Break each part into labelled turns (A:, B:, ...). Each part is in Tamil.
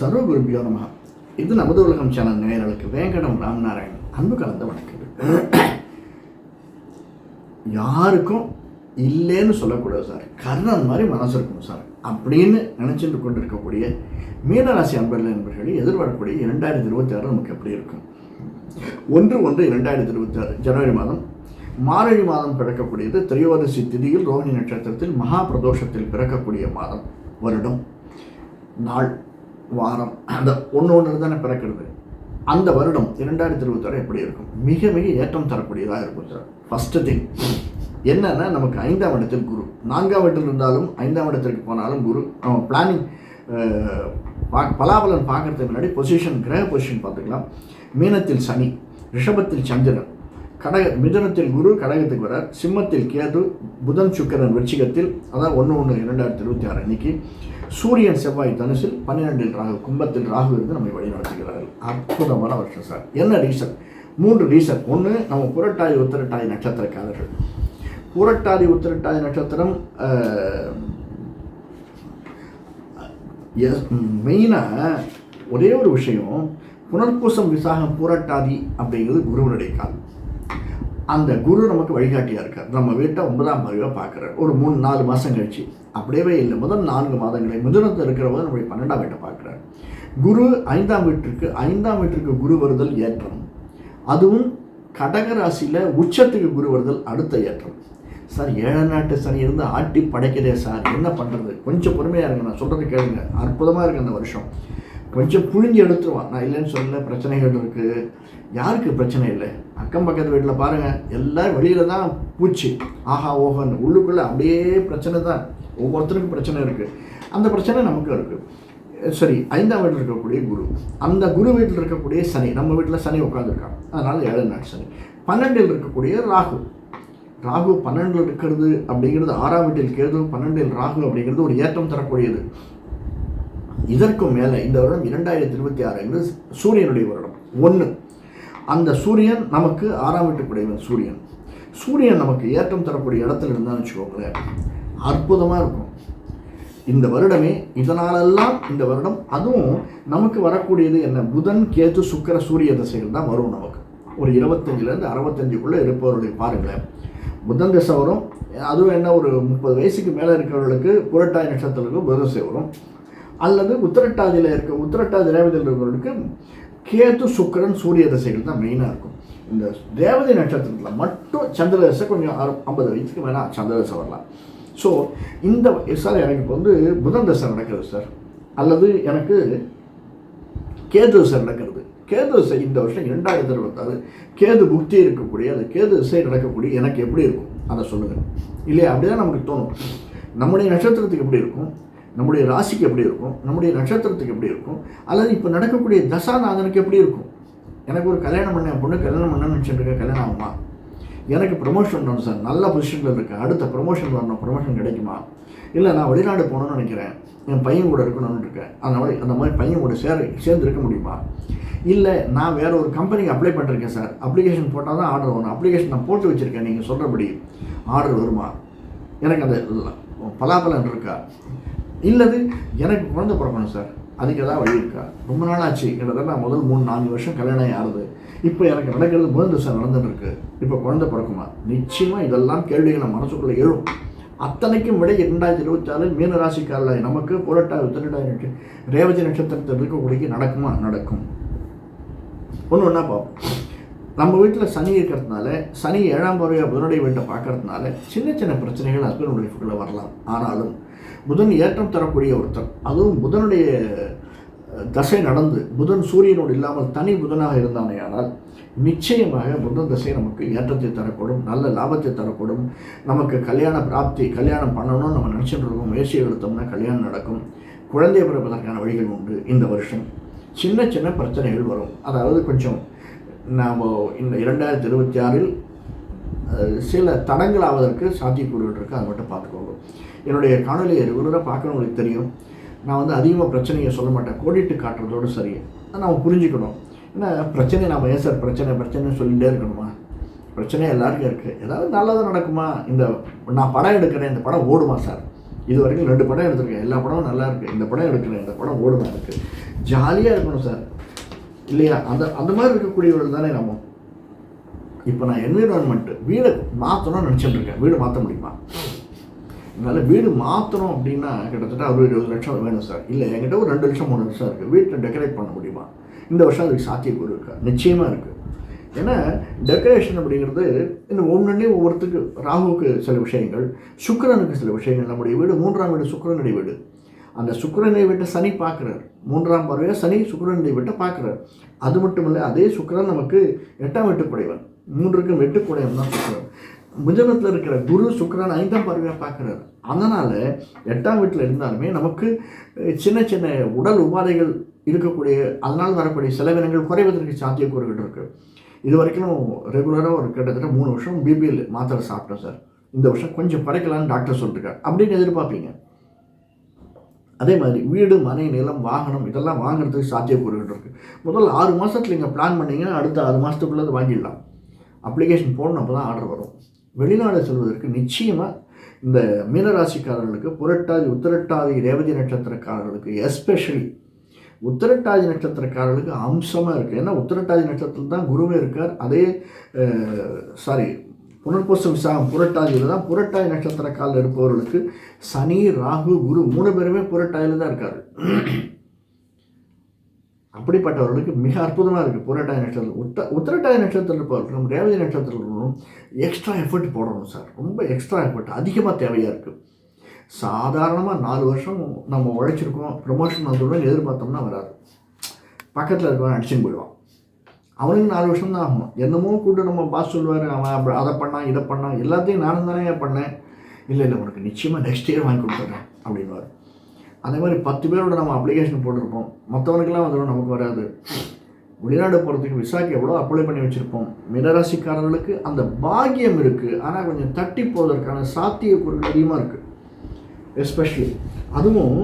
A: சர்வ குருபியோ நம இது நமது உலகம் சேனல் நேயர்களுக்கு வேங்கடம் ராமநாராயணன் அன்பு கலந்த வணக்கம் யாருக்கும் இல்லைன்னு சொல்லக்கூடாது சார். கர்ணன் மாதிரி மனசு இருக்கணும் சார். அப்படின்னு நினச்சிட்டு கொண்டு இருக்கக்கூடிய மீனராசி அன்பர்கள் என்பர்களை எதிர்பார்க்கக்கூடிய இரண்டாயிரத்தி இருபத்தி ஆறு நமக்கு எப்படி இருக்கும்? ஒன்று ஒன்று இரண்டாயிரத்தி இருபத்தி ஆறு ஜனவரி மாதம். மார்கழி மாதம் பிறக்கக்கூடியது திரையோதசி திதியில் ரோஹிணி நட்சத்திரத்தில் மகா பிரதோஷத்தில் பிறக்கக்கூடிய மாதம் வருடம் நாள். வாரம். அந்த ஒன்று ஒன்று தானே பிறக்கிறது. அந்த வருடம் இரண்டாயிரத்தி இருபத்தாறு எப்படி இருக்கும்? மிக மிக ஏற்றம் தரக்கூடியதாக இருக்கும் சார். ஃபஸ்ட்டு திங் என்னென்னா நமக்கு ஐந்தாம் இடத்தில் குரு. நான்காம் இடத்தில் இருந்தாலும் ஐந்தாம் இடத்திற்கு போனாலும் குரு நம்ம பிளானிங் பா பலாபலன் பார்க்கறதுக்கு முன்னாடி பொசிஷன் கிரக பொசிஷன் பார்த்துக்கலாம். மீனத்தில் சனி ரிஷபத்தில் சந்திரன் கடக மிதனத்தில் குரு கடகத்துக்கு வரார் சிம்மத்தில் கேது புதன் சுக்கிரன் விருச்சிகத்தில் அதான் ஒன்று ஒன்று இரண்டாயிரத்தி இருபத்தி ஆறு அன்னைக்கு. சூரியன் செவ்வாய் தனுசில் பன்னிரெண்டில் ராகு கும்பத்தில் ராகு இருந்து நம்மை வழிநடத்துகிறார்கள். அற்புதமான வருஷம் சார். என்ன ரீசன்? மூன்று ரீசன். ஒன்று நம்ம புரட்டாதி உத்திரட்டாதி நட்சத்திரக்காரர்கள். புரட்டாதி உத்திரட்டாதி நட்சத்திரம் மெயினாக ஒரே ஒரு விஷயம் புனர்பூசம் விசாகம் புரட்டாதி அப்படிங்கிறது குருவனுடைய காலம் அந்த குரு நமக்கு வழிகாட்டியாக இருக்கார். நம்ம வீட்டை ஒன்பதாம் பதிவாக பார்க்குறார். ஒரு மூணு நாலு மாதம் கழிச்சு. அப்படியே இல்லை முதல் நான்கு மாதங்களை மிதுனத்தில் இருக்கிறவங்க நம்முடைய பன்னெண்டாம் வீட்டை பார்க்குறாரு. குரு ஐந்தாம் வீட்டிற்கு ஐந்தாம் வீட்டிற்கு குரு வருதல் ஏற்றம். அதுவும் கடகராசியில் உச்சத்துக்கு குரு வருதல் அடுத்த ஏற்றம். சார் ஏழ நாட்டு சனி இருந்து ஆட்டி படைக்கிறே சார் என்ன பண்ணுறது கொஞ்சம் பொறுமையாக இருங்க நான் சொல்கிறது கேளுங்க. அற்புதமாக இருக்குது அந்த வருஷம். கொஞ்சம் புழிஞ்சு எடுத்துருவான். நான் இல்லைன்னு சொல்ல பிரச்சனைகள் இருக்குது யாருக்கு பிரச்சனை இல்லை? அக்கம் பக்கத்து வீட்டில் பாருங்கள் எல்லோரும் வெளியில் தான் பூச்சி. ஆஹா ஓஹன் உள்ளுக்குள்ளே அப்படியே பிரச்சனை தான். ஒவ்வொருத்தருக்கும் பிரச்சனை இருக்குது அந்த பிரச்சனை நமக்கும் இருக்குது சரி ஐந்தாம் வீட்டில் இருக்கக்கூடிய குரு. அந்த குரு வீட்டில் இருக்கக்கூடிய சனி நம்ம வீட்டில் சனி உட்காந்துருக்கான் அதனால் ஏழு நாள் சனி. பன்னெண்டில் இருக்கக்கூடிய ராகு. ராகு பன்னெண்டில் இருக்கிறது அப்படிங்கிறது ஆறாம் வீட்டில் கேது பன்னெண்டில் ராகு அப்படிங்கிறது ஒரு ஏற்றம் தரக்கூடியது. இதற்கும் மேலே இந்த வருடம் இரண்டாயிரத்தி இருபத்தி ஆறு என்று சூரியனுடைய வருடம். ஒன்று அந்த சூரியன் நமக்கு ஆறாம் வீட்டுக்குடையவன் சூரியன். சூரியன் நமக்கு ஏற்றம் தரக்கூடிய இடத்துல இருந்தான்னு வச்சுக்கோங்களேன். அற்புதமாக இருக்கும். இந்த வருடமே இதனாலெல்லாம் இந்த வருடம் அதுவும் நமக்கு வரக்கூடியது என்ன? புதன் கேது சுக்கர சூரிய தசைகள் தான் வரும் நமக்கு. ஒரு இருபத்தஞ்சிலேருந்து அறுபத்தஞ்சுக்குள்ளே இருப்பவருடைய பாருங்களேன். புதன் திசை வரும். அதுவும் என்ன? ஒரு முப்பது வயசுக்கு மேலே இருக்கிறவர்களுக்கு புரட்டாய் நட்சத்திரத்துக்கு புதன் திசை வரும். அல்லது உத்திரட்டாதியில் இருக்க உத்திரட்டாதி ரேவதியில் இருக்கிறவர்களுக்கு கேது சுக்கரன் சூரிய தசைகள் தான் மெயினாக இருக்கும். இந்த தேவதை நட்சத்திரத்தில் மட்டும் சந்திர தசை கொஞ்சம் ஐம்பது வயசுக்கு மேலே சந்திர தசை வரலாம். ஸோ இந்த சார் எனக்கு இப்போ வந்து புதன் தசை நடக்கிறது சார் அல்லது எனக்கு கேது தசை நடக்கிறது. கேது தசை இந்த வருஷம் இரண்டாயிரத்தி இருபத்தாறு கேது புக்தி இருக்கக்கூடிய அது கேது திசை நடக்கக்கூடிய எனக்கு எப்படி இருக்கும்? அதை சொல்லுங்கள் இல்லையா? அப்படி தான் நமக்கு தோணும். நம்முடைய நட்சத்திரத்துக்கு எப்படி இருக்கும்? நம்முடைய ராசிக்கு எப்படி இருக்கும்? நம்முடைய நட்சத்திரத்துக்கு எப்படி இருக்கும்? அல்லது இப்போ நடக்கக்கூடிய தசாநாதனுக்கு எப்படி இருக்கும்? எனக்கு ஒரு கல்யாணம் பண்ண பொண்ணு கல்யாணம் பண்ணணும்னு நினச்சிட்டு கல்யாணம் ஆகுமா? எனக்கு ப்ரொமோஷன் வரணும் சார் நல்ல பொசிஷனில் இருக்கேன் அடுத்த ப்ரொமோஷன் வரணும். ப்ரொமோஷன் கிடைக்குமா? இல்லை நான் வெளிநாடு போகணும்னு நினைக்கிறேன். என் பையன் கூட இருக்கணும்னு இருக்கேன். அந்த மாதிரி அந்த மாதிரி பையன் கூட சேர சேர்ந்து இருக்க முடியுமா? இல்லை நான் வேறு ஒரு கம்பெனிக்கு அப்ளை பண்ணிருக்கேன் சார் அப்ளிகேஷன் போட்டால் தான் ஆர்டர் வரும். அப்ளிகேஷன் நான் போட்டு வச்சுருக்கேன். நீங்கள் சொல்கிறபடி ஆர்டர் வருமா? எனக்கு அந்த பலாபலன் இருக்கா? இல்லது எனக்கு குழந்தை பிறக்கணும் சார் அதுக்கு ஏதாவது வழி இருக்கா? ரொம்ப நாள் ஆச்சு கிட்டத்தட்ட நான் முதல் மூணு நாலு வருஷம் கல்யாணம் ஆகுது இப்போ எனக்கு நடக்கிறது முதல் திசை நடந்துட்டு இருக்கு இப்போ குழந்தை பிறக்குமா? நிச்சயமாக இதெல்லாம் கேள்விகள் நம்ம மனசுக்குள்ளே எழும். அத்தனைக்கும் விட இரண்டாயிரத்தி இருபத்தி ஆறு மீன நமக்கு புரட்டா உத்திரட்டாதி நட்ச ரேவதி நட்சத்திரத்தில் இருக்கக்கூடிய நடக்குமா? நடக்கும். ஒன்று ஒன்றா பார்ப்போம். நம்ம வீட்டில் சனி இருக்கிறதுனால சனி ஏழாம் பறவையாக புதனுடைய வீட்டை பார்க்கறதுனால சின்ன சின்ன பிரச்சனைகள் ஹஸ்பண்ட் ஒய்ஃபுக்குள்ளே வரலாம். ஆனாலும் புதன் ஏற்றம் தரக்கூடிய ஒருத்தர் அதுவும் புதனுடைய தசை நடந்து புதன் சூரியனோடு இல்லாமல் தனி புதனாக இருந்தானே ஆனால் நிச்சயமாக புதன் தசை நமக்கு ஏற்றத்தை தரக்கூடும் நல்ல லாபத்தை தரக்கூடும். நமக்கு கல்யாண பிராப்தி கல்யாணம் பண்ணணும்னு நம்ம நினச்சிட்டு இருக்கோம் முயற்சி எடுத்தோம்னா கல்யாணம் நடக்கும். குழந்தை பிறப்பதற்கான வழிகள் உண்டு இந்த வருஷம். சின்ன சின்ன பிரச்சனைகள் வரும். அதாவது கொஞ்சம் நாம் இந்த இரண்டாயிரத்தி இருபத்தி ஆறில் சில தடங்கள் ஆவதற்கு சாத்தியக்கூறுகள் இருக்குது அதை மட்டும் பார்த்துக்கோங்க. என்னுடைய காணொலியை ரெகுலராக பார்க்கணும் உங்களுக்கு தெரியும். நான் வந்து அதிகமாக பிரச்சனையை சொல்ல மாட்டேன். கோடிட்டு காட்டுறதோடு சரி. நம்ம புரிஞ்சுக்கணும். ஏன்னா பிரச்சனை நாம் ஏன் சார் பிரச்சனை பிரச்சனைன்னு சொல்லிகிட்டே இருக்கணுமா? பிரச்சனை எல்லாருக்கும் இருக்குது ஏதாவது நல்லதாக நடக்குமா? இந்த நான் படம் எடுக்கிறேன். இந்த படம் ஓடுமா சார்? இது வரைக்கும் ரெண்டு படம் எடுத்திருக்கேன். எல்லா படமும் நல்லா இருக்குது இந்த படம் எடுக்கிறேன். இந்த படம் ஓடுமா? இருக்குது ஜாலியாக இருக்கணும் சார். இல்லையா? அந்த அந்த மாதிரி இருக்கக்கூடியவர்கள் தானே நம்ம. இப்போ நான் என்விரான்மெண்ட்டு வீடை மாற்றணும்னு நினச்சிட்டு இருக்கேன். வீடு மாற்ற முடியுமா? அதனால் வீடு மாற்றணும் அப்படின்னா கிட்டத்தட்ட அவர் இருபது லட்சம் வேணும் சார். இல்லை என்கிட்ட ஒரு ரெண்டு லட்சம் மூணு லட்சம் இருக்குது வீட்டை டெக்கரேட் பண்ண முடியுமா? இந்த வருஷம் அதுக்கு சாத்தியக்கூறு இருக்கா? நிச்சயமாக இருக்குது ஏன்னா டெக்கரேஷன் அப்படிங்கிறது இந்த ஒன்றுன்னே ஒவ்வொருத்துக்கு ராகுவுக்கு சில விஷயங்கள் சுக்கரனுக்கு சில விஷயங்கள். நம்முடைய வீடு மூன்றாம் வீடு சுக்கரனுடைய வீடு. அந்த சுக்கரனை விட்டு சனி பார்க்குறார். மூன்றாம் பார்வையாக சனி சுக்கரனை விட்டு பார்க்குறார். அது மட்டும் இல்லை அதே சுக்கரன் நமக்கு எட்டாம் வெட்டுக்குடையவன். மூன்றுக்கும் வெட்டுக்குடையவன் தான் சுக்கரன். மிதனத்தில் இருக்கிற குரு சுக்கரன் ஐந்தாம் பார்வையாக பார்க்குறாரு. அதனால் எட்டாம் வீட்டில் இருந்தாலுமே நமக்கு சின்ன சின்ன உடல் உபாதைகள் இருக்கக்கூடிய அதனால் வரக்கூடிய செலவினங்கள் குறைவதற்கு சாத்தியக்கூறுகள் இருக்குது இது வரைக்கும் ரெகுலராக ஒரு கிட்டத்தட்ட மூணு வருஷம் பிபிஎல் மாத்திரை சாப்பிட்டேன் சார். இந்த வருஷம் கொஞ்சம் குறைக்கலான்னு டாக்டர் சொல்லிருக்காரு. அப்படின்னு எதிர்பார்ப்பீங்க. அதே மாதிரி வீடு மனை நிலம் வாகனம் இதெல்லாம் வாங்குறதுக்கு சாத்தியக்கூறுகள் இருக்குது முதல்ல ஆறு மாதத்தில் நீங்கள் பிளான் பண்ணீங்கன்னா அடுத்த ஆறு மாதத்துக்குள்ளே அது வாங்கிடலாம். அப்ளிகேஷன் போடணும் அப்போ தான் ஆர்டர் வரும். வெளிநாடு செல்வதற்கு நிச்சயமாக இந்த மீனராசிக்காரர்களுக்கு புரட்டாதி உத்திரட்டாதி ரேவதி நட்சத்திரக்காரர்களுக்கு எஸ்பெஷலி உத்திரட்டாதி நட்சத்திரக்காரர்களுக்கு அம்சமாக இருக்குது ஏன்னா உத்திரட்டாதி நட்சத்திரத்தில் தான் குருவே இருக்கார். அதே சாரி புனர்பூச விசாகம் புரட்டாதியில் தான் புரட்டாதி நட்சத்திரக்காலில் இருப்பவர்களுக்கு சனி ராகு குரு மூணு பேருமே புரட்டாதியில் தான் இருக்கார். அப்படிப்பட்டவர்களுக்கு மிக அற்புதமாக இருக்குது புரட்டாதி நட்சத்திரம். உத்த உத்திரட்டாதி நட்சத்திரத்தில் இருப்பவர்களும் ரேவதி நட்சத்திரம் எக்ஸ்ட்ரா எஃபர்ட் போடணும் சார் ரொம்ப எக்ஸ்ட்ரா எஃபர்ட் அதிகமாக தேவையாக இருக்குது சாதாரணமாக நாலு வருஷம் நம்ம உழைச்சிருக்கோம். ப்ரொமோஷன் வந்தவுடன் எதிர்பார்த்தோம்னா வராது. பக்கத்தில் இருக்கவன் அடிச்சுன்னு போயிடுவான். அவனுக்கு நாலு வருஷம் தான் ஆகும். என்னமோ கூட நம்ம பாஸ் சொல்லுவார் அவன் அப்படி அதை பண்ணான் இதை பண்ணான் எல்லாத்தையும் நானும் தானே பண்ணேன். இல்லை இல்லை உனக்கு நிச்சயமாக நெக்ஸ்ட் இயர் வாங்கி கொடுத்துட்றேன் அப்படின்வார் அதே மாதிரி பத்து பேரோட நம்ம அப்ளிகேஷன் போட்டிருப்போம். மற்றவனுக்கெல்லாம் வந்துடும் நமக்கு வராது. வெளிநாடு போகிறதுக்கு விசாக்கு எவ்வளோ அப்ளை பண்ணி வச்சுருப்போம். மினராசிக்காரர்களுக்கு அந்த பாக்கியம் இருக்குது ஆனால் கொஞ்சம் தட்டி போவதற்கான சாத்தியக்கூறுகள் அதிகமாக இருக்குது எஸ்பெஷலி அதுவும்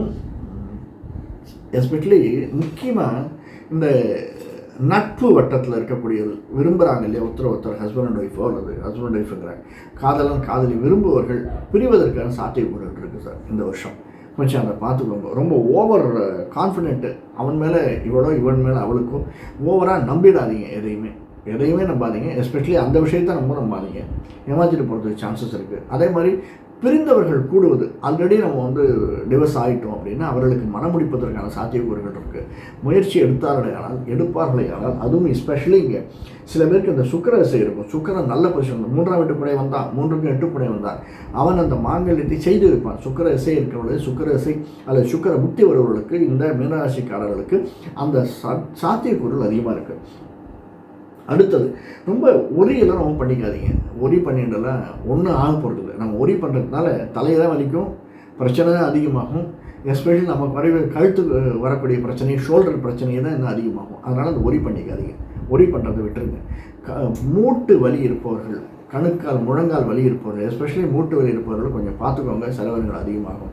A: எஸ்பெஷலி முக்கியமாக இந்த நட்பு வட்டத்தில் இருக்கக்கூடியது. விரும்புகிறாங்க இல்லையா? ஒருத்தர் ஒருத்தர் ஹஸ்பண்ட் அண்ட் ஒய்ஃபோ அல்லது ஹஸ்பண்ட் அண்ட் ஒய்ஃபுங்கிற காதலன் காதலி விரும்புவர்கள் பிரிவதற்கான சாத்தியக்கூறுகள் இருக்குது சார் இந்த வருஷம். கொஞ்சம் அதை பார்த்துக்கோங்க ரொம்ப ஓவர் கான்ஃபிடென்ட்டு uh, அவன் மேலே இவளோ இவன் மேலே அவளுக்கும் ஓவராக நம்பிடாதீங்க எதையுமே. எதையுமே நம்பாதீங்க. எஸ்பெஷலி அந்த விஷயத்த ரொம்ப நம்பாதீங்க. ஏமாற்றிட்டு போகிறதுக்கு சான்சஸ் இருக்குது அதே மாதிரி பிரிந்தவர்கள் கூடுவது. ஆல்ரெடி நம்ம வந்து டிவர்ஸ் ஆகிட்டோம் அப்படின்னா அவர்களுக்கு மனமுடிப்பதற்கான சாத்தியக்கூறுகள் இருக்குது முயற்சி எடுத்தார்களே ஆனால் எடுப்பார்களே ஆனால் அதுவும் எஸ்பெஷலி இங்கே. சில பேருக்கு இந்த சுக்கர திசை இருக்கும். சுக்கரன் நல்ல பொசிஷன் மூன்றாம் வீட்டு வந்தான் மூன்றுக்கும் எட்டு வந்தான். அவன் அந்த மாங்கல்யத்தை செய்து வைப்பான். சுக்கர இசை இருக்கிறவர்களுக்கு சுக்கர இசை அல்லது சுக்கர புத்தி வருவர்களுக்கு இந்த மீனராசிக்காரர்களுக்கு அந்த சா சாத்தியக்கூறுகள் அதிகமாக இருக்குது அடுத்தது ரொம்ப ஒரியெல்லாம் நம்ம பண்ணிக்காதீங்க. ஒரி பண்ணிட்டுலாம் ஒன்றும் ஆக போகிறது இல்லை நம்ம ஒரி பண்ணுறதுனால தலையை தான் வலிக்கும் பிரச்சனை தான் அதிகமாகும். எஸ்பெஷலி நம்ம வரைய கழுத்துக்கு வரக்கூடிய பிரச்சனை ஷோல்டர் பிரச்சனை தான் இன்னும் அதிகமாகும். அதனால் அந்த ஒரி பண்ணிக்காதீங்க. ஒரி பண்ணுறதை விட்டுருங்க. க மூட்டு வலி இருப்பவர்கள் கணுக்கால் முழங்கால் வலி இருப்பவர்கள் எஸ்பெஷலி மூட்டு வலி இருப்பவர்கள் கொஞ்சம் பார்த்துக்கோங்க செலவினங்கள் அதிகமாகும்.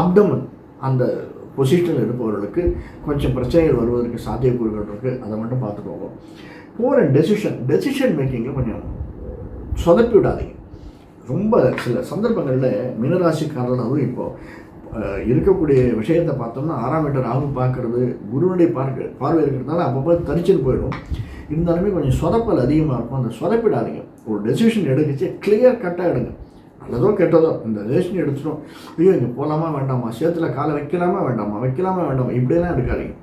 A: அப்டமன் அந்த பொசிஷனில் இருப்பவர்களுக்கு கொஞ்சம் பிரச்சனைகள் வருவதற்கு சாத்தியக்கூறுகள் இருக்குது அதை மட்டும் பார்த்துக்கோங்க. போகிற டெசிஷன் டெசிஷன் மேக்கிங்கில் கொஞ்சம் சொதப்பி விடாதீங்க. ரொம்ப சில சந்தர்ப்பங்களில் மீனராசிக்காரர்கள் இப்போது இருக்கக்கூடிய விஷயத்தை பார்த்தோம்னா ஆறாம் வீட்டை ராகு பார்க்குறது குருவனுடைய பார்க்க பார்வை இருக்கிறதுனால அப்பப்போ தரிச்சுன்னு போயிடும். இருந்தாலுமே கொஞ்சம் சொதப்பல் அதிகமாக இருக்கும். அந்த சொதப்பிடாதீங்க. ஒரு டெசிஷன் எடுக்கச்சு கிளியர் கட்டாக எடுங்க. நல்லதோ கெட்டதோ இந்த டெசிஷன் எடுத்துட்டோம். ஐயோ இங்கே போகலாமா வேண்டாமா? சேத்துல காலை வைக்கலாமா வேண்டாமா? வைக்கலாமா வேண்டாமா? இப்படியெல்லாம் எடுக்காதீங்க.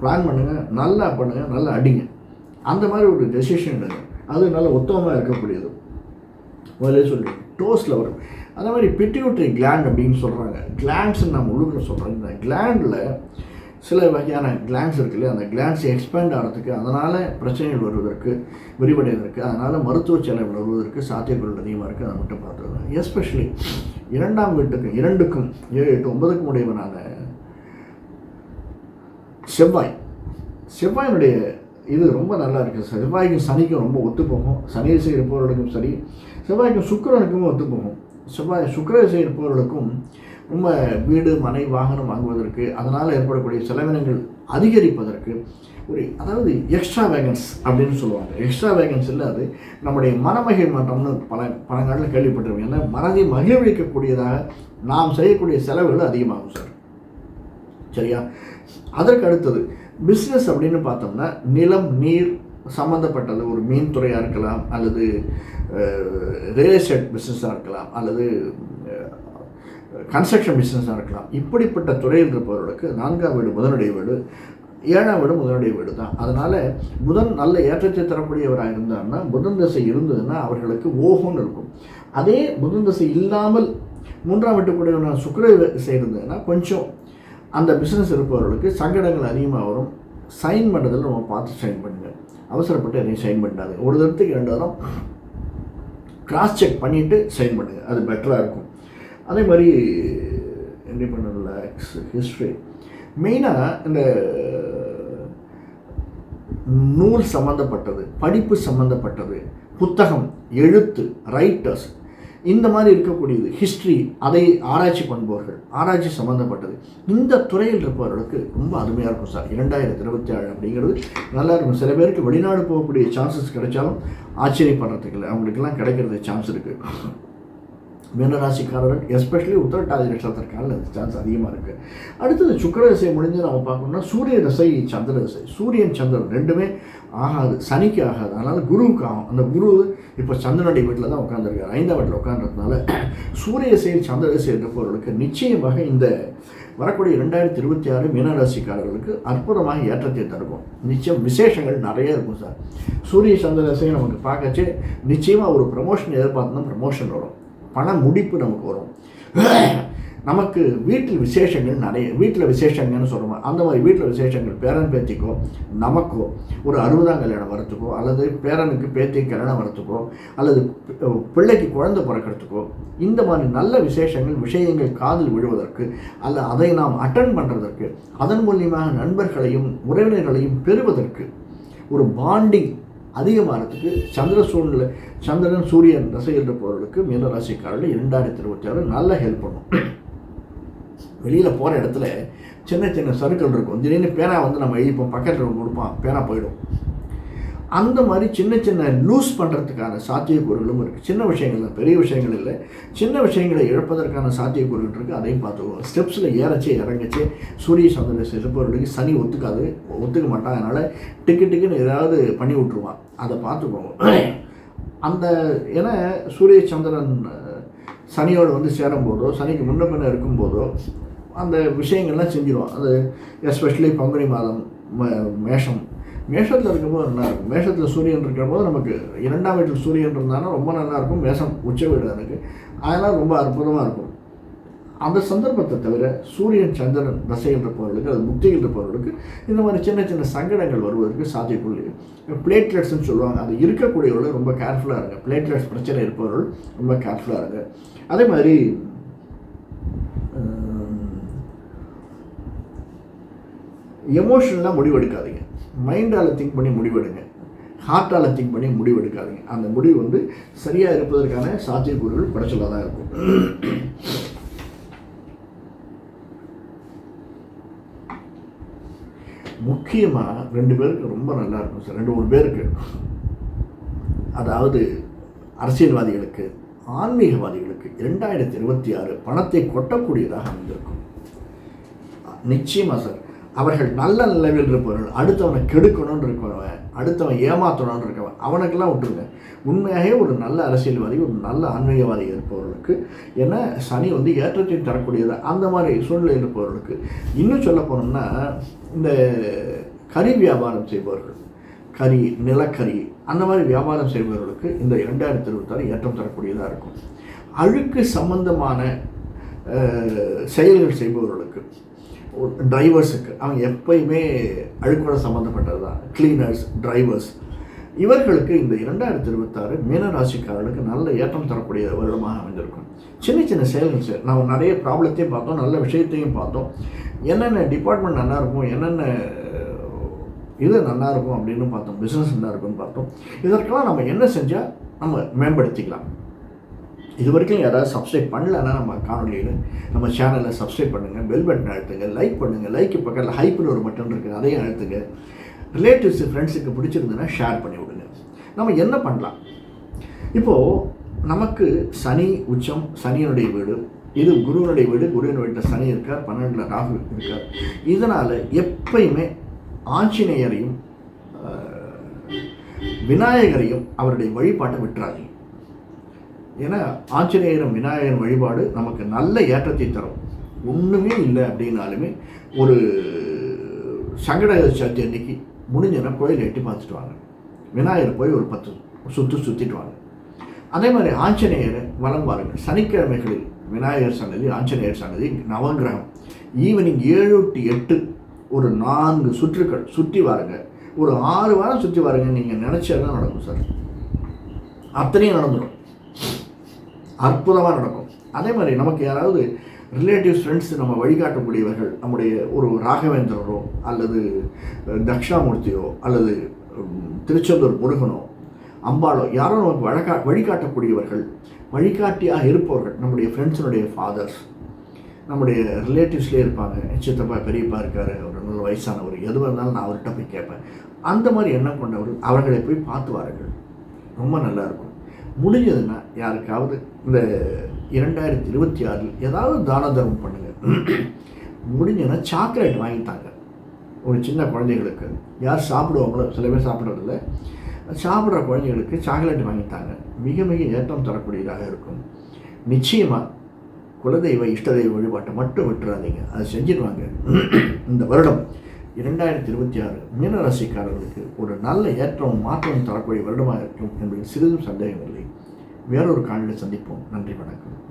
A: பிளான் பண்ணுங்கள் நல்லா பண்ணுங்கள் நல்லா அடிங்க. அந்த மாதிரி ஒரு டெசிஷன் எடுங்க அது நல்ல உத்தமமாக இருக்கக்கூடியது. முதல்ல சொல்லி டோஸில் வரும் அதே மாதிரி பிட்யூட்ரி கிளாண்ட் அப்படின்னு சொல்கிறாங்க கிளாண்ட்ஸ்ன்னு நம்ம உள்ளுக்குள்ள சொல்கிறோம் இந்த கிளாண்டில் சில வகையான கிளான்ஸ் இருக்கு இல்லையா? அந்த கிளான்ஸ் எக்ஸ்பேண்ட் ஆகிறதுக்கு அதனால் பிரச்சனைகள் வருவதற்கு விரிவடைவதற்கு அதனால் மருத்துவ செலவு வருவதற்கு சாத்தியக்கூறுகள் அதிகமாக இருக்குது அதை மட்டும் பார்த்துருவேன் எஸ்பெஷலி இரண்டாம் வீட்டுக்கும் இரண்டுக்கும் ஏழு எட்டு ஒன்பதுக்கும் உடையவனான செவ்வாய். செவ்வாயினுடைய இது ரொம்ப நல்லா இருக்குது செவ்வாய்க்கும் சனிக்கும் ரொம்ப ஒத்து போகும் சனி இருப்பவர்களுக்கும் சரி செவ்வாய்க்கும் சுக்கரனுக்கும் ஒத்து போகும் செவ்வாய் சுக்கிர இருப்பவர்களுக்கும் ரொம்ப வீடு மனை வாகனம் வாங்குவதற்கு அதனால் ஏற்படக்கூடிய செலவினங்கள் அதிகரிப்பதற்கு ஒரு அதாவது எக்ஸ்ட்ரா வேகன்ஸ் அப்படின்னு சொல்லுவாங்க. எக்ஸ்ட்ரா வேகன்ஸ் இல்லாது நம்முடைய மனமகிழ் மன்றம்னு பல பழங்காலத்தில் கேள்விப்பட்டிருக்கோம் ஏன்னா மனதை மகிழ்விக்கக்கூடியதாக நாம் செய்யக்கூடிய செலவுகள் அதிகமாகும் சார். சரியா? அதற்கு அடுத்தது பிஸ்னஸ் அப்படின்னு பார்த்தோம்னா நிலம் நீர் சம்மந்தப்பட்டது ஒரு மீன் துறையாக இருக்கலாம் அல்லது ரியல் எஸ்டேட் பிஸ்னஸாக இருக்கலாம் அல்லது கன்ஸ்ட்ரக்ஷன் பிஸ்னஸாக இருக்கலாம். இப்படிப்பட்ட துறையில் இருப்பவர்களுக்கு நான்காம் வீடு முதனுடைய வீடு ஏழாம் வீடு முதனுடைய வீடு தான் அதனால் புதன் நல்ல ஏற்றத்தை தரக்கூடியவராக இருந்தார்னா புதன் தசை இருந்ததுன்னா அவர்களுக்கு ஓஹோன்னு இருக்கும். அதே புதன் தசை இல்லாமல் மூன்றாம் வீட்டுக்குடைய சுக்கர திசை இருந்ததுன்னா கொஞ்சம் அந்த பிஸ்னஸ் இருப்பவர்களுக்கு சங்கடங்கள் அதிகமாக வரும். சைன் பண்ணுறதில் நம்ம பார்த்து சைன் பண்ணுங்கள் அவசரப்பட்டு எதையும் சைன் பண்ணாது ஒரு தரத்துக்கு ரெண்டு தரம் கிராஸ் செக் பண்ணிவிட்டு சைன் பண்ணுங்கள் அது பெட்டராக இருக்கும். அதே மாதிரி என்ன பண்ணல ஹிஸ்ட்ரி மெயினாக இந்த நூல் சம்மந்தப்பட்டது படிப்பு சம்மந்தப்பட்டது புத்தகம் எழுத்து ரைட்டர்ஸ் இந்த மாதிரி இருக்கக்கூடியது ஹிஸ்ட்ரி அதை ஆராய்ச்சி பண்ணுபவர்கள் ஆராய்ச்சி சம்மந்தப்பட்டது இந்த துறையில் இருப்பவர்களுக்கு ரொம்ப அருமையாக இருக்கும் சார். இரண்டாயிரத்தி இருபத்தி ஏழு அப்படிங்கிறது நல்லா இருக்கும். சில பேருக்கு வெளிநாடு போகக்கூடிய சான்சஸ் கிடைச்சாலும் ஆச்சரியப்படுறதுக்கு இல்லை அவங்களுக்கெல்லாம் கிடைக்கிறது சான்ஸ் இருக்குது மீனராசிக்காரர்கள் எஸ்பெஷலி உத்தரட்டாதி நட்சத்திரக்காரில் அந்த சான்ஸ் அதிகமாக இருக்குது அடுத்தது சுக்கர திசை முடிஞ்சு நம்ம பார்க்கணும்னா சூரிய தசை சந்திர திசை. சூரியன் சந்திரன் ரெண்டுமே ஆகாது சனிக்கு ஆகாது. அதனால் குருவுக்கு ஆகும். அந்த குரு இப்போ சந்திரனுடைய வீட்டில் தான் உட்காந்துருக்கார் ஐந்தாம் வீட்டில் உட்காந்துறதுனால சூரிய செயல் சந்திர திசை இருப்பவர்களுக்கு நிச்சயமாக இந்த வரக்கூடிய ரெண்டாயிரத்தி இருபத்தி ஆறு மீனராசிக்காரர்களுக்கு அற்புதமாக ஏற்றத்தை தருக்கும் நிச்சயம் விசேஷங்கள் நிறைய இருக்கும் சார். சூரிய சந்திர திசையை நமக்கு பார்க்கச்சே நிச்சயமாக ஒரு ப்ரமோஷன் எதிர்பார்த்தோம்னா ப்ரமோஷன் வரும். பண முடிப்பு நமக்கு வரும். நமக்கு வீட்டில் விசேஷங்கள் நிறைய வீட்டில் விசேஷங்கள்னு சொல்லுவோம் அந்த மாதிரி வீட்டில் விசேஷங்கள் பேரன் பேத்திக்கோ நமக்கோ ஒரு அறுபதாம் கல்யாணம் வரத்துக்கோ அல்லது பேரனுக்கு பேத்தி கல்யாணம் வரத்துக்கோ அல்லது பிள்ளைக்கு குழந்தை பிறக்கிறதுக்கோ இந்த மாதிரி நல்ல விசேஷங்கள் விஷயங்கள் காதில் விழுவதற்கு அல்ல அதை நாம் அட்டன் பண்ணுறதற்கு அதன் மூலியமாக நண்பர்களையும் உறவினர்களையும் பெறுவதற்கு ஒரு பாண்டிங் அதிகமானதுக்கு சந்திர சூழ்நிலை சந்திரன் சூரியன் ரசையில் இருப்பவர்களுக்கு மீனராசிக்காரர்கள் இரண்டாயிரத்தி இருபத்தி ஆறு நல்ல ஹெல்ப் பண்ணும். வெளியில் போகிற இடத்துல சின்ன சின்ன சருக்கள் இருக்கும். திடீர்னு பேனா வந்து நம்ம எழுப்போம் பக்கத்தில் கொடுப்பான். பேனா போயிடும். அந்த மாதிரி சின்ன சின்ன லூஸ் பண்ணுறதுக்கான சாத்தியக்கூறுகளும் இருக்குது சின்ன விஷயங்கள் தான் பெரிய விஷயங்கள் இல்லை. சின்ன விஷயங்களை இழப்பதற்கான சாத்தியக்கூறுகள் இருக்குது அதையும் பார்த்துக்குவோம் ஸ்டெப்ஸில் ஏறச்சே இறங்கச்சே சூரிய சந்திர இருப்பவர்களுக்கு சனி ஒத்துக்காது ஒத்துக்க மாட்டான். அதனால் டிக்கு டிக்குன்னு ஏதாவது பண்ணி விட்ருவான் அதை பார்த்துக்கோங்க அந்த ஏன்னா சூரிய சந்திரன் சனியோடு வந்து சேரும்போதோ சனிக்கு முன்ன பின்ன இருக்கும்போதோ அந்த விஷயங்கள்லாம் செஞ்சிடும் அது எஸ்பெஷலி பங்குனி மாதம் மேஷம். மேஷத்தில் இருக்கும்போது நல்லா இருக்கும் மேஷத்தில் சூரியன் இருக்கிறபோது நமக்கு இரண்டாம் வீட்டில் சூரியன் இருந்தாலும் ரொம்ப நல்லா இருக்கும். மேஷம் உச்ச வீடு எனக்கு அதெல்லாம் ரொம்ப அற்புதமாக இருக்கும். அந்த சந்தர்ப்பத்தை தவிர சூரியன் சந்திரன் தசைகள் இருப்பவர்களுக்கு அது முக்திகள் இருப்பவர்களுக்கு இந்த மாதிரி சின்ன சின்ன சங்கடங்கள் வருவதற்கு சாத்தியக்குள்ளி பிளேட்லெட்ஸ்னு சொல்லுவாங்க. அது இருக்கக்கூடியவர்கள் ரொம்ப கேர்ஃபுல்லாக இருங்க. பிளேட்லெட்ஸ் பிரச்சனை இருப்பவர்கள் ரொம்ப கேர்ஃபுல்லாக இருங்க. அதே மாதிரி எமோஷனலாக முடிவெடுக்காதீங்க. மைண்டால் திங்க் பண்ணி முடிவெடுங்க. ஹார்ட்டால் திங்க் பண்ணி முடிவெடுக்காதீங்க. அந்த முடிவு வந்து சரியாக இருப்பதற்கான சாத்தியக்கூறுகள் படைச்சலாக தான் இருக்கும். முக்கியமாக ரெண்டு பேருக்கு ரொம்ப நல்லா இருக்கும் சார். ரெண்டு மூணு பேருக்கு. அதாவது அரசியல்வாதிகளுக்கு ஆன்மீகவாதிகளுக்கு இரண்டாயிரத்தி இருபத்தி ஆறு பணத்தை கொட்டக்கூடியதாக அமைந்திருக்கும். நிச்சயமாக சார். அவர்கள் நல்ல நிலையில் இருப்பவர்கள். அடுத்தவனை கெடுக்கணும்னு இருக்கிறவன் அடுத்தவன் ஏமாற்றணும்னு இருக்கவன் அவனுக்கெல்லாம் விட்டுருங்க. உண்மையாகவே ஒரு நல்ல அரசியல்வாதி ஒரு நல்ல ஆன்மீகவாதி இருப்பவர்களுக்கு ஏன்னா சனி வந்து ஏற்றத்தையும் தரக்கூடியது. அந்த மாதிரி சூழ்நிலை இருப்பவர்களுக்கு இன்னும் சொல்ல போனோம்னா இந்த கறி வியாபாரம் செய்பவர்கள் கறி நிலக்கரி அந்த மாதிரி வியாபாரம் செய்பவர்களுக்கு இந்த இரண்டாயிரத்தி இருபத்தாறு ஏற்றம் தரக்கூடியதாக இருக்கும். அழுக்கு சம்பந்தமான செயல்கள் செய்பவர்களுக்கு டிரைவர்ஸுக்கு அவங்க எப்பயுமே அழுக்கோட சம்மந்தப்பட்டது தான் கிளீனர்ஸ் டிரைவர்ஸ் இவர்களுக்கு இந்த இரண்டாயிரத்தி இருபத்தாறு மீனராசிக்காரர்களுக்கு நல்ல ஏற்றம் தரக்கூடிய வருடமாக அமைந்திருக்கும். சின்ன சின்ன செயல்கள் சார் நம்ம நிறைய ப்ராப்ளத்தையும் பார்த்தோம் நல்ல விஷயத்தையும் பார்த்தோம். என்னென்ன டிபார்ட்மெண்ட் நல்லா இருக்கும் என்னென்ன இது நல்லா இருக்கும் அப்படின்னு பார்த்தோம் பிஸ்னஸ் நல்லா இருக்கும்னு பார்த்தோம். இதற்கெல்லாம் நம்ம என்ன செஞ்சால் நம்ம மேம்படுத்திக்கலாம். இது வரைக்கும் யாராவது சப்ஸ்கிரைப் பண்ணலன்னா நம்ம காணொலியில் நம்ம சேனலை சப்ஸ்கிரைப் பண்ணுங்கள் பெல் பட்டன் அழுத்துங்க. லைக் பண்ணுங்கள் லைக்கு பக்கத்தில் ஹைப்னு ஒரு பட்டன் இருக்குது. அதையும் அழுத்துங்க. ரிலேட்டிவ்ஸு ஃப்ரெண்ட்ஸுக்கு பிடிச்சிருந்ததுன்னா ஷேர் பண்ணி விடுங்க. நம்ம என்ன பண்ணலாம்? இப்போது நமக்கு சனி உச்சம் சனியனுடைய வீடு. இது குருவனுடைய வீடு. குருவின் வீட்டில் சனி இருக்கார். பன்னெண்டில் ராகு இருக்கார். இதனால் எப்பயுமே ஆஞ்சநேயரையும் விநாயகரையும் அவருடைய வழிபாட்டை விட்டுறாதீங்க. ஏன்னா ஆஞ்சநேயரும் விநாயகர் வழிபாடு நமக்கு நல்ல ஏற்றத்தை தரும். ஒன்றுமே இல்லை அப்படின்னாலுமே ஒரு சங்கட சதுர்த்தி அன்னைக்கு முடிஞ்சனா கோயில் எட்டி பார்த்துட்டு வாங்க. விநாயகர் போய் ஒரு பத்து சுற்று சுற்றிட்டு வாங்க. அதே மாதிரி ஆஞ்சநேயரை வலம் பாருங்கள் சனிக்கிழமைகளில் விநாயகர் சன்னதி ஆஞ்சநேயர் சன்னதி நவகிரகம். ஈவினிங் ஏழு டு எட்டு ஒரு நான்கு சுற்றுக்கள் சுற்றி வாருங்க. ஒரு ஆறு வாரம் சுற்றி வாருங்க நீங்கள் நினச்சதெல்லாம் நடக்கும் சார். அத்தனையும் நடந்துடும் அற்புதமாக நடக்கும். அதே மாதிரி நமக்கு யாராவது ரிலேட்டிவ்ஸ் ஃப்ரெண்ட்ஸ் நம்ம வழிகாட்டக்கூடியவர்கள் நம்முடைய ஒரு ராகவேந்திரரோ அல்லது தக்ஷாமூர்த்தியோ அல்லது திருச்செந்தூர் முருகனோ அம்பாளோ யாரோ நமக்கு வழக்கா வழிகாட்டக்கூடியவர்கள் வழிகாட்டியாக இருப்பவர்கள் நம்முடைய ஃப்ரெண்ட்ஸினுடைய ஃபாதர்ஸ் நம்முடைய ரிலேட்டிவ்ஸ்லேயே இருப்பாங்க. சித்தப்பா பெரியப்பா இருக்கார் அவர் நல்ல வயசானவர் எதுவாக இருந்தாலும் நான் அவர்கிட்ட போய் கேட்பேன். அந்த மாதிரி எண்ணம் பண்ணவர் அவர்களை போய் பார்த்து வாருங்கள். ரொம்ப நல்லா இருக்கும். முடிஞ்சதுன்னா யாருக்காவது இந்த இரண்டாயிரத்தி இருபத்தி ஆறில் ஏதாவது தான தர்மம் பண்ணுங்கள் முடிஞ்சதுன்னா சாக்லேட் வாங்கித்தாங்க. ஒரு சின்ன குழந்தைகளுக்கு. யார் சாப்பிடுவாங்களோ சில பேர் சாப்பிட்றதில்ல. சாப்பிட்ற குழந்தைகளுக்கு சாக்லேட் வாங்கித்தாங்க. மிக மிக ஏற்றம் தரக்கூடியதாக இருக்கும். நிச்சயமாக குலதெய்வ இஷ்டதெய்வ வழிபாட்டை மட்டும் விட்டுறாதீங்க. அதை செஞ்சிருவாங்க இந்த வருடம் இரண்டாயிரத்தி இருபத்தி ஆறு மீனராசிக்காரர்களுக்கு ஒரு நல்ல ஏற்றம் மாற்றம் தரக்கூடிய வருடமாக இருக்கும் என்பதில் சிறிதும் சந்தேகம் இல்லை. வேறொரு காலையில் சந்திப்போம். நன்றி வணக்கம்.